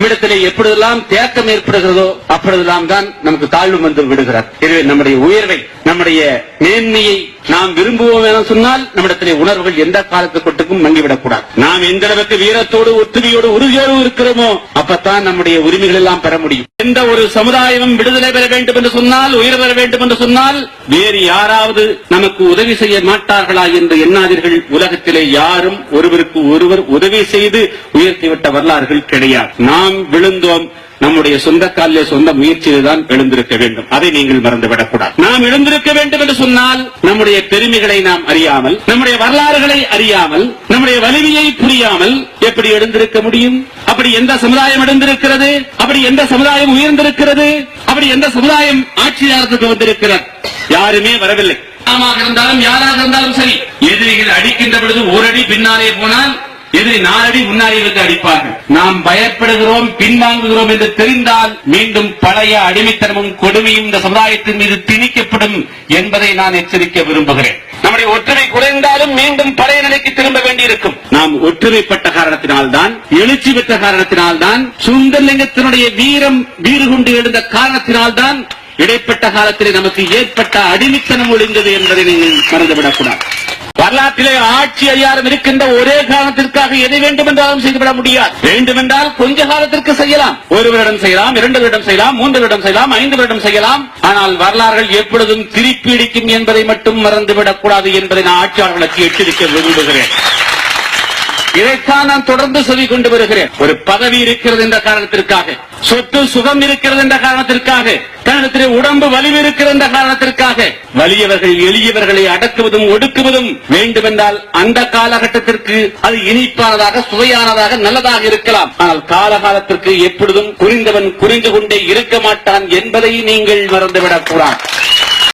நம்மிடத்திலே எப்பொழுதெல்லாம் தேக்கம் ஏற்படுகிறதோ அப்பொழுதெல்லாம் தான் நமக்கு தாழ்வு வந்து விடுகிறார். எனவே நம்முடைய உயர்வை நம்முடைய மேன்மையை நாம் விரும்புவோம் என சொன்னால் நம்மிடத்திலே உணர்வுகள் எந்த காலத்துக்கொட்டுக்கும் மங்கிவிடக் கூடாது நாம் எந்த அளவுக்கு வீரத்தோடு ஒற்றுமையோடு உறுதியோடு இருக்கிறோமோ அப்பத்தான் நம்முடைய உரிமைகள் எல்லாம் பெற முடியும். எந்த ஒரு சமுதாயமும் விடுதலை பெற வேண்டும் என்று சொன்னால் உயர் பெற வேண்டும் என்று சொன்னால் வேறு யாராவது நமக்கு உதவி செய்ய மாட்டார்களா என்று எண்ணாதீர்கள். உலகத்திலே யாரும் ஒருவருக்கு ஒருவர் உதவி செய்து உயர்த்திவிட்ட வரலாறுகள் கிடையாது. நாம் விழுந்தோம் நம்முடைய சொந்த காலிலே சொந்த முயற்சியில் தான் எழுந்திருக்க வேண்டும். அதை நீங்கள் மறந்துவிடக் கூடாது நாம் எழுந்திருக்க வேண்டும் என்று சொன்னால் நம்முடைய பெருமைகளை நாம் அறியாமல் நம்முடைய வரலாறுகளை அறியாமல் நம்முடைய வலிமையை புரியாமல் எப்படி எழுந்திருக்க முடியும்? அப்படி எந்த சமுதாயம் எழுந்திருக்கிறது? அப்படி எந்த சமுதாயம் உயர்ந்திருக்கிறது? அப்படி எந்த சமுதாயம் ஆட்சியாளத்துக்கு வந்திருக்கிறார் யாருமே வரவில்லை. நாமாக இருந்தாலும் யாராக இருந்தாலும் சரி. எதிரிகள் அடிக்கின்ற பொழுது ஒரு அடி பின்னாலே போனால் எதிரி நாலடி முன்னாடி வந்து அடிப்பார்கள். நாம் பயப்படுகிறோம் பின்வாங்குகிறோம் என்று தெரிந்தால் மீண்டும் பழைய அடிமைத்தனமும் கொடுமையும் இந்த சமுதாயத்தின் மீது திணிக்கப்படும் என்பதை நான் எச்சரிக்க விரும்புகிறேன். நம்முடைய ஒற்றுமை குறைந்தாலும் மீண்டும் பழைய நிலைக்கு திரும்ப வேண்டியிருக்கும். நாம் ஒற்றுமைப்பட்ட காரணத்தினால்தான் எழுச்சி பெற்ற காரணத்தினால்தான் சுந்தரலிங்கத்தினுடைய வீரம் வீறு கொண்டு எழுந்த காரணத்தினால்தான் இடைப்பட்ட காலத்திலே நமக்கு ஏற்பட்ட அடிமைத்தனம் ஒழிந்தது என்பதை நீங்கள் மறந்துவிடக்கூடாது. வரலாற்றிலே ஆட்சி அதிகாரம் இருக்கின்ற ஒரே காரணத்திற்காக எதை வேண்டும் என்றாலும் செய்துவிட முடியாது. வேண்டுமென்றால் கொஞ்ச காலத்திற்கு செய்யலாம். ஒரு வருடம் செய்யலாம் இரண்டு வருடம் செய்யலாம் மூன்று வருடம் செய்யலாம் ஐந்து வருடம் செய்யலாம். ஆனால் வரலாறுகள் எப்பொழுதும் திருப்பி என்பதை மட்டும் மறந்துவிடக் கூடாது என்பதை நான் ஆட்சியாளர்களுக்கு எச்சரிக்க விரும்புகிறேன். இதைத்தான் நான் தொடர்ந்து சொல்லிக் கொண்டு வருகிறேன். ஒரு பதவி இருக்கிறது என்ற காரணத்திற்காக சொத்து சுகம் இருக்கிறது என்ற காரணத்திற்காக தன்னிடத்திலே உடம்பு வலிவு இருக்கிறது என்ற காரணத்திற்காக வலியவர்கள் எளியவர்களை அடக்குவதும் ஒடுக்குவதும் வேண்டுமென்றால் அந்த காலகட்டத்திற்கு அது இனிப்பானதாக சுவையானதாக நல்லதாக இருக்கலாம். ஆனால் காலகாலத்திற்கு எப்பொழுதும் குறிந்தவன் குறிந்து கொண்டே இருக்க மாட்டான் என்பதை நீங்கள் மறந்துவிடக் கூடாது